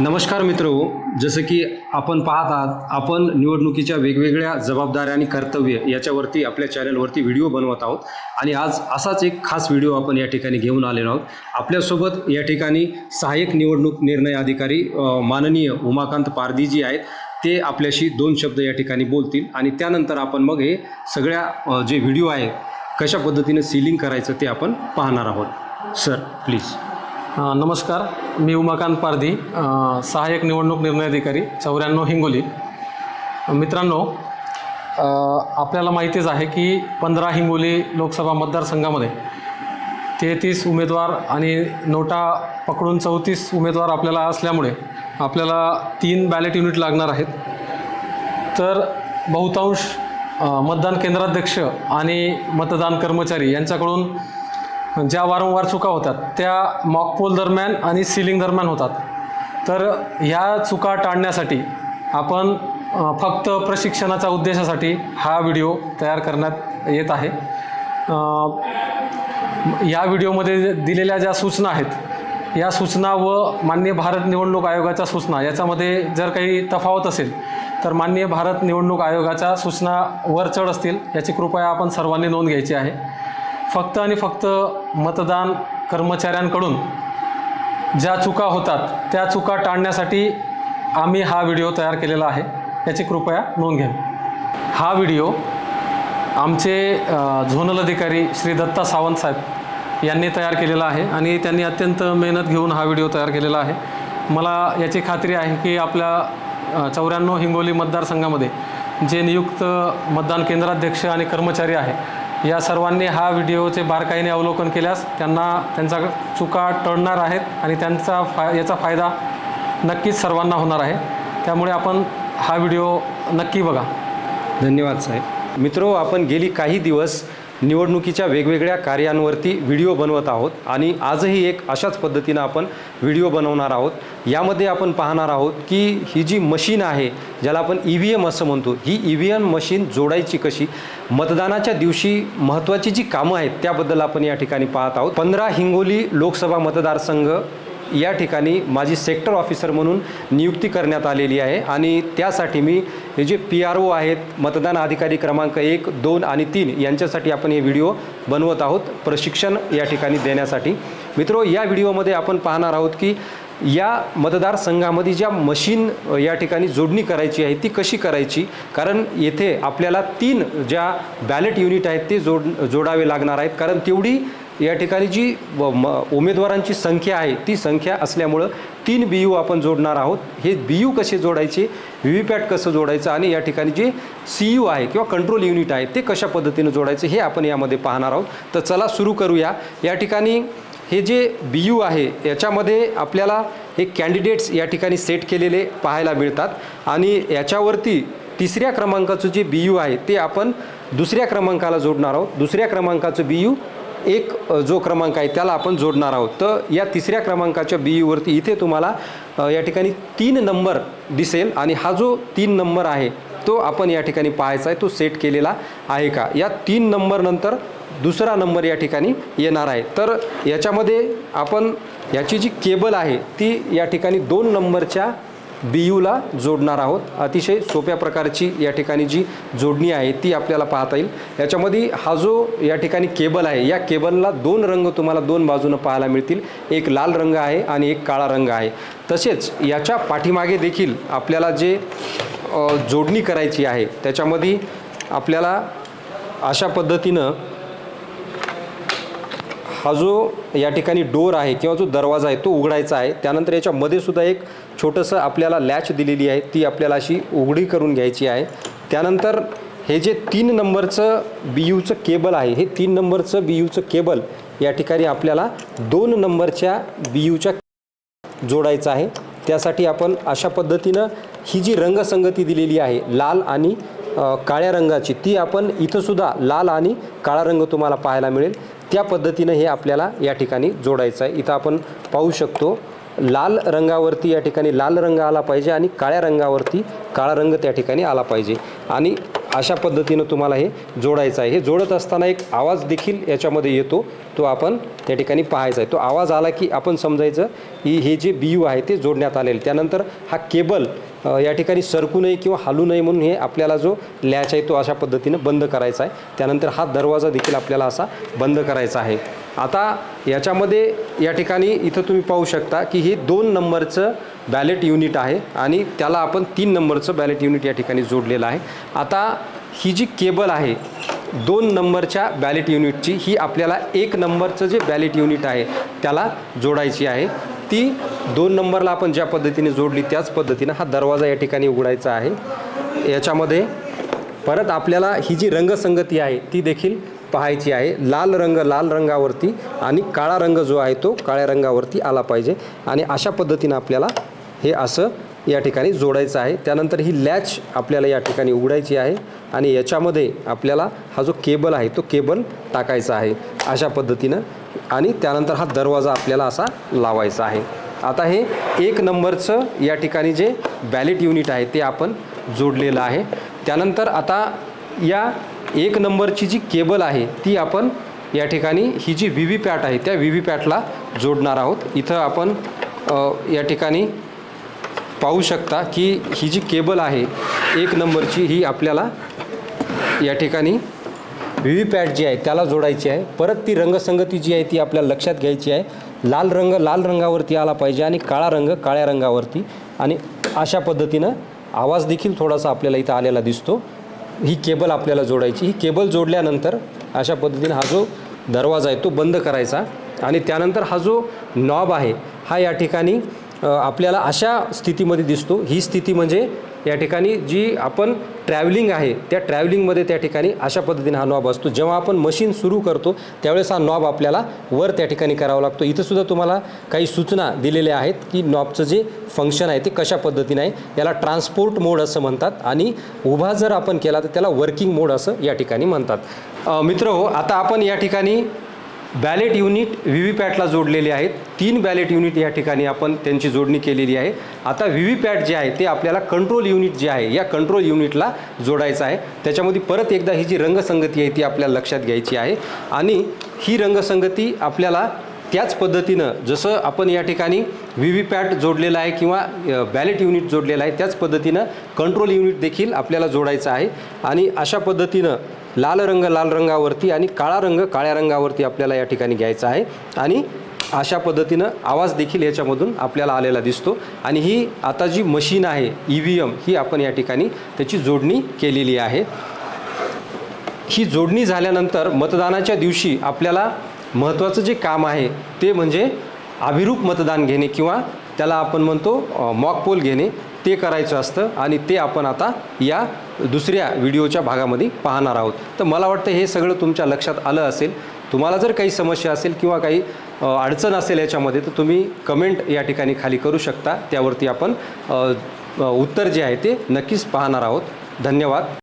नमस्कार मित्र जसं की आपण पाहत आहात आपण निवडणुकीच्या वेगवेगळ्या जबाबदाऱ्या आणि कर्तव्य याच्यावरती आपल्या चॅनलवरती व्हिडिओ बनवत आहोत. आणि आज असाच एक खास व्हिडिओ आपण या ठिकाणी घेऊन आलेलो आहोत. आपल्यासोबत या ठिकाणी सहाय्यक निवडणूक निर्णय अधिकारी माननीय उमाकांत पारदीजी आहेत. ते आपल्याशी दोन शब्द या ठिकाणी बोलतील. आणि त्यानंतर आपण मग हे सगळ्या जे व्हिडिओ आहे कशा पद्धतीने सीलिंग करायचं ते आपण पाहणार आहोत. सर प्लीज नमस्कार. मी उमाकांत पारधी सहाय्यक निवडणूक निर्णय अधिकारी चौऱ्याण्णव हिंगोली. मित्रांनो आपल्याला माहितीच आहे की पंधरा हिंगोली लोकसभा मतदारसंघामध्ये तेहतीस उमेदवार आणि नोटा पकडून चौतीस उमेदवार आपल्याला असल्यामुळे आपल्याला तीन बॅलेट युनिट लागणार आहेत. तर बहुतांश मतदान केंद्राध्यक्ष आणि मतदान कर्मचारी यांच्याकडून ज्या वारंवार चुका होतात त्या मॉकपोल दरम्यान आणि सिलिंग दरम्यान होतात. तर ह्या चुका टाळण्यासाठी आपण फक्त प्रशिक्षणाच्या उद्देशासाठी हा व्हिडिओ तयार करण्यात येत आहे. या व्हिडिओमध्ये दिलेल्या ज्या सूचना आहेत या सूचना व मान्य भारत निवडणूक आयोगाच्या सूचना याच्यामध्ये जर काही तफावत असेल तर मान्य भारत निवडणूक आयोगाच्या सूचना वर चढ असतील याची कृपया आपण सर्वांनी नोंद घ्यायची आहे. फक्त आणि फक्त मतदान कर्मचाऱ्यांकडून ज्या चुका होतात त्या चुका टाळण्यासाठी आम्ही हा व्हिडिओ तयार केलेला आहे. याची कृपया नोंद घ्या. हा व्हिडिओ आमचे झोनल अधिकारी श्री दत्ता सावंत साहेब यांनी तयार केलेला आहे आणि त्यांनी अत्यंत मेहनत घेऊन हा व्हिडिओ तयार केलेला आहे. मला याची खात्री आहे की आपल्या चौऱ्याण्णव हिंगोली मतदारसंघामध्ये जे नियुक्त मतदान केंद्राध्यक्ष आणि कर्मचारी आहे या सर्वांनी हा व्हिडिओचे बारकाईने अवलोकन केल्यास त्यांना त्यांचा चुका टळणार आहेत आणि त्यांचा फाय याचा फायदा नक्कीच सर्वांना होणार आहे. त्यामुळे आपण हा व्हिडिओ नक्की बघा. धन्यवाद साहेब. मित्रो आपण गेली काही दिवस निवडणुकीच्या वेगवेगळ्या कार्यांवरती व्हिडिओ बनवत आहोत आणि आजही एक अशाच पद्धतीनं आपण व्हिडिओ बनवणार आहोत. यामध्ये आपण पाहणार आहोत की ही जी मशीन आहे ज्याला आपण ई व्ही एम असं म्हणतो ही ई व्ही एम मशीन जोडायची कशी? मतदानाच्या दिवशी महत्त्वाची जी कामं आहेत त्याबद्दल आपण या ठिकाणी पाहत आहोत. पंधरा हिंगोली लोकसभा मतदारसंघ या ठिकाणी माझी सेक्टर ऑफिसर म्हणून नियुक्ती करण्यात आलेली आहे. आणि त्यासाठी मी हे जे पी आर ओ आहेत मतदान अधिकारी क्रमांक एक दोन आणि तीन यांच्यासाठी आपण हे व्हिडिओ बनवत आहोत प्रशिक्षण या ठिकाणी देण्यासाठी. मित्रो या व्हिडिओमध्ये आपण पाहणार आहोत की या मतदारसंघामध्ये ज्या मशीन या ठिकाणी जोडणी करायची आहे ती कशी करायची? कारण येथे आपल्याला तीन ज्या बॅलेट युनिट आहेत ते जोड जोडावे लागणार आहेत. कारण तेवढी या ठिकाणी जी व- म उमेदवारांची संख्या आहे ती संख्या असल्यामुळं तीन बी यू आपण जोडणार आहोत. हे बी यू कसे जोडायचे व्ही व्ही पॅट कसं जोडायचं आणि या ठिकाणी जे सी यू आहे किंवा कंट्रोल युनिट आहे ते कशा पद्धतीनं जोडायचे हे आपण यामध्ये पाहणार आहोत. तर चला सुरू करूया. या ठिकाणी हे जे बी यू आहे याच्यामध्ये आपल्याला हे कॅन्डिडेट्स या ठिकाणी सेट केलेले पाहायला मिळतात आणि याच्यावरती तिसऱ्या क्रमांकाचं जे बी यू आहे ते आपण दुसऱ्या क्रमांकाला जोडणार आहोत. दुसऱ्या क्रमांकाचं बी यू एक जो क्रमांक आहे त्याला आपण जोडणार आहोत. तर या तिसऱ्या क्रमांकाच्या बी यूवरती इथे तुम्हाला या ठिकाणी तीन नंबर दिसेल आणि हा जो तीन नंबर आहे तो आपण या ठिकाणी पाहायचा आहे तो सेट केलेला आहे का? या तीन नंबरनंतर दुसरा नंबर या ठिकाणी येणार आहे. तर याच्यामध्ये आपण याची जी केबल आहे ती या ठिकाणी दोन नंबरच्या बी यूला जोडणार आहोत. अतिशय सोप्या प्रकारची या ठिकाणी जी जोडणी आहे ती आपल्याला पाहता येईल. याच्यामध्ये हा जो या ठिकाणी केबल आहे या केबलला दोन रंग तुम्हाला दोन बाजूनं पाहायला मिळतील. एक लाल रंग आहे आणि एक काळा रंग आहे. तसेच याच्या पाठीमागे देखील आपल्याला जे जोडणी करायची आहे त्याच्यामध्ये आपल्याला अशा पद्धतीनं हा जो या ठिकाणी डोर आहे किंवा जो दरवाजा आहे तो उघडायचा आहे. त्यानंतर याच्यामध्ये सुद्धा एक छोटंसं आपल्याला लॅच दिलेली आहे. ती आपल्याला अशी उघडी करून घ्यायची आहे. त्यानंतर हे जे तीन नंबरचं बी यूचं केबल आहे हे तीन नंबरचं बी यूचं केबल या ठिकाणी आपल्याला दोन नंबरच्या बी यूच्या जोडायचं आहे. त्यासाठी आपण अशा पद्धतीनं ही जी रंगसंगती दिलेली आहे लाल आणि काळ्या रंगाची ती आपण इथंसुद्धा लाल आणि काळा रंग तुम्हाला पाहायला मिळेल. त्या पद्धतीनं हे आपल्याला या ठिकाणी जोडायचं आहे. इथं आपण पाहू शकतो लाल रंगावरती या ठिकाणी लाल रंग आला पाहिजे आणि काळ्या रंगावरती काळा रंग त्या ठिकाणी आला पाहिजे. आणि अशा पद्धतीनं तुम्हाला हे जोडायचं आहे. हे जोडत असताना एक आवाज देखील याच्यामध्ये येतो तो आपण त्या ठिकाणी पाहायचा आहे. तो आवाज आला की आपण समजायचं की हे जे बी यू आहे ते जोडण्यात आलेलं त्यानंतर हा केबल या ठिकाणी सरकू नये किंवा हालू नये म्हणून हे आपल्याला जो लॅच आहे तो अशा पद्धतीनं बंद करायचा आहे. त्यानंतर हा दरवाजा देखील आपल्याला असा बंद करायचा आहे. आता याच्यामध्ये या ठिकाणी इथं तुम्ही पाहू शकता की हे दोन नंबरचं बॅलेट युनिट आहे आणि त्याला आपण तीन नंबरचं बॅलेट युनिट या ठिकाणी जोडलेलं आहे. आता ही जी केबल आहे दोन नंबरच्या बॅलेट युनिटची ही आपल्याला एक नंबरचं जे बॅलेट युनिट आहे त्याला जोडायची आहे. ती दोन नंबरला आपण ज्या पद्धतीने जोडली त्याच पद्धतीनं हा दरवाजा या ठिकाणी उघडायचा आहे. याच्यामध्ये परत आपल्याला ही जी रंगसंगती आहे ती देखील पाहायची आहे. लाल रंग लाल रंगावरती आणि काळा रंग जो आहे तो काळ्या रंगावरती आला पाहिजे. आणि अशा पद्धतीनं आपल्याला हे असं या ठिकाणी जोडायचं आहे. त्यानंतर ही लॅच आपल्याला या ठिकाणी उघडायची आहे. आणि याच्यामध्ये आपल्याला हा जो केबल आहे तो केबल टाकायचा आहे. अशा पद्धतीनं आणि त्यानंतर हा दरवाजा आपल्याला असा लावायचा आहे. आता हे एक नंबरचं या ठिकाणी जे बॅलेट युनिट आहे ते आपण जोडलेलं आहे. त्यानंतर आता या एक नंबरची जी केबल आहे ती आपण या ठिकाणी ही जी व्ही व्ही पॅट आहे त्या व्ही व्ही पॅटला जोडणार आहोत. इथं आपण या ठिकाणी पाहू शकता की ही जी केबल आहे एक नंबरची ही आपल्याला या ठिकाणी व्ही व्ही पॅट जी आहे त्याला जोडायची आहे. परत ती रंगसंगती जी आहे ती आपल्याला लक्षात घ्यायची आहे. लाल रंग लाल रंगावरती आला पाहिजे आणि काळा रंग काळ्या रंगावरती. आणि अशा पद्धतीनं आवाज देखील थोडासा आपल्याला इथं आलेला दिसतो. ही केबल आपल्याला जोडायची. ही केबल जोडल्यानंतर अशा पद्धतीनं हा जो दरवाजा आहे तो बंद करायचा. आणि त्यानंतर हा जो नॉब आहे हा या ठिकाणी आपल्याला अशा स्थितीमध्ये दिसतो. ही स्थिती म्हणजे या ठिकाणी जी आपण ट्रॅव्हलिंग आहे त्या ट्रॅव्हलिंगमध्ये त्या ठिकाणी अशा पद्धतीने हा नॉब असतो. जेव्हा आपण मशीन सुरू करतो त्यावेळेस हा नॉब आपल्याला वर त्या ठिकाणी करावा लागतो. इथंसुद्धा तुम्हाला काही सूचना दिलेल्या आहेत की नॉबचं जे फंक्शन आहे ते कशा पद्धतीने आहे याला ट्रान्सपोर्ट मोड असं म्हणतात आणि उभा जर आपण केला तर त्याला वर्किंग मोड असं या ठिकाणी म्हणतात. मित्र हो आता आपण या ठिकाणी बॅलेट युनिट व्ही व्ही पॅटला जोडलेले आहेत. तीन बॅलेट युनिट या ठिकाणी आपण त्यांची जोडणी केलेली आहे. आता व्ही व्ही पॅट जे आहे ते आपल्याला कंट्रोल युनिट जे आहे या कंट्रोल युनिटला जोडायचं आहे. त्याच्यामध्ये परत एकदा ही जी रंगसंगती आहे ती आपल्याला लक्षात घ्यायची आहे. आणि ही रंगसंगती आपल्याला त्याच पद्धतीनं जसं आपण या ठिकाणी व्ही व्ही पॅट जोडलेला आहे किंवा बॅलेट युनिट जोडलेलं आहे त्याच पद्धतीनं कंट्रोल युनिट देखील आपल्याला जोडायचं आहे. आणि अशा पद्धतीनं लाल रंग लाल रंगावरती आणि काळा रंग काळ्या रंगावरती आपल्याला या ठिकाणी घ्यायचा आहे. आणि अशा पद्धतीनं आवाज देखील याच्यामधून आपल्याला आलेला दिसतो. आणि ही आता जी मशीन आहे ई व्ही एम ही आपण या ठिकाणी त्याची जोडणी केलेली आहे. ही जोडणी झाल्यानंतर मतदानाच्या दिवशी आपल्याला महत्त्वाचं जे काम आहे ते म्हणजे अभिरूप मतदान घेणे किंवा त्याला आपण म्हणतो मॉक पोल घेणे. ते करायचं असतं आणि ते आपण आता या दुसऱ्या व्हिडिओच्या भागामध्ये पाहणार आहोत. तर मला वाटतं हे सगळं तुमच्या लक्षात आलं असेल. तुम्हाला जर काही समस्या असेल किंवा काही अडचण असेल याच्यामध्ये तर तुम्ही कमेंट या ठिकाणी खाली करू शकता. त्यावरती आपण उत्तर जे आहे ते नक्कीच पाहणार आहोत. धन्यवाद.